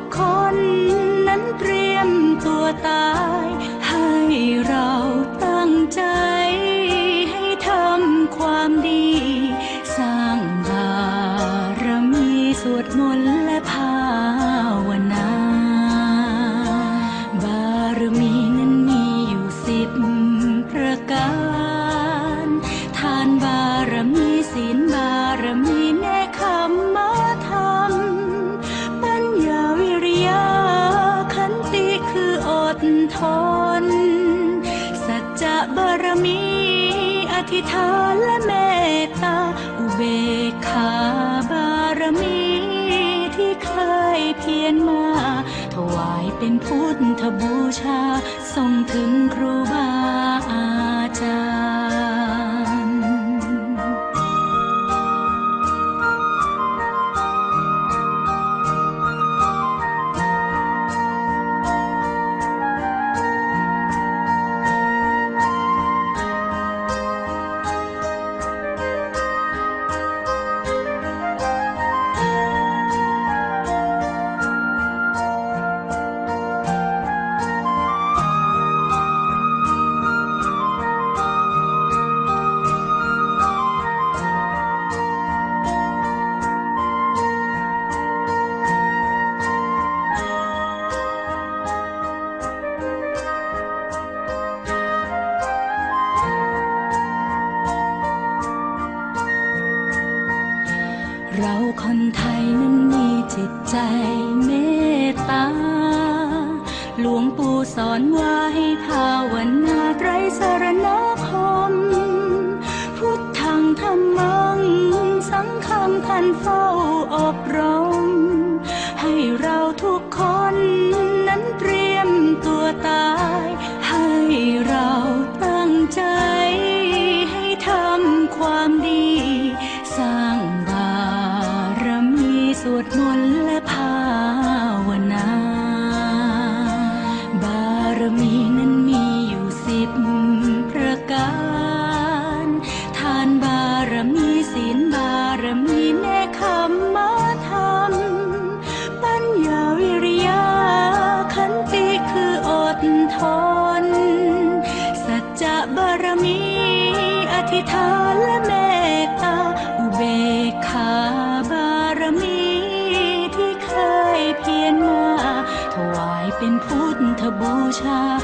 กคนนั้นเตรียมตัวตาย ให้เราตั้งใจ ให้ทำความดี สร้างบารมีสวดมนต์และภาวนา บารมีนั้นมีอยู่สิบประการ ทานบารมีศีลบารมีเนคขมมะ มีอธิษฐานและเมตตา อุเบกขาบารมีที่เคยเพียรมา ถวายเป็นพุทธบูชาส่งถึงครูบาอา ไทยนั้นมีจิตใจเมตตา หลวงปู่สอนไว้ภาวนาไตรสรณคม พุทธังธรรมัง สังฆังท่านเฝ้าอบรม ให้เราทุกคนนั้นเตรียมตัวตาย ให้เราตั้งใจให้ทำความดี รมีเนคขมมะธรรม ปัญญาวิริยะขันติคืออดทน สัจจะบารมี อธิษฐานและเมตตา อุเบกขาบารมีที่เคยเพียรมา ถวายเป็นพุทธบูชา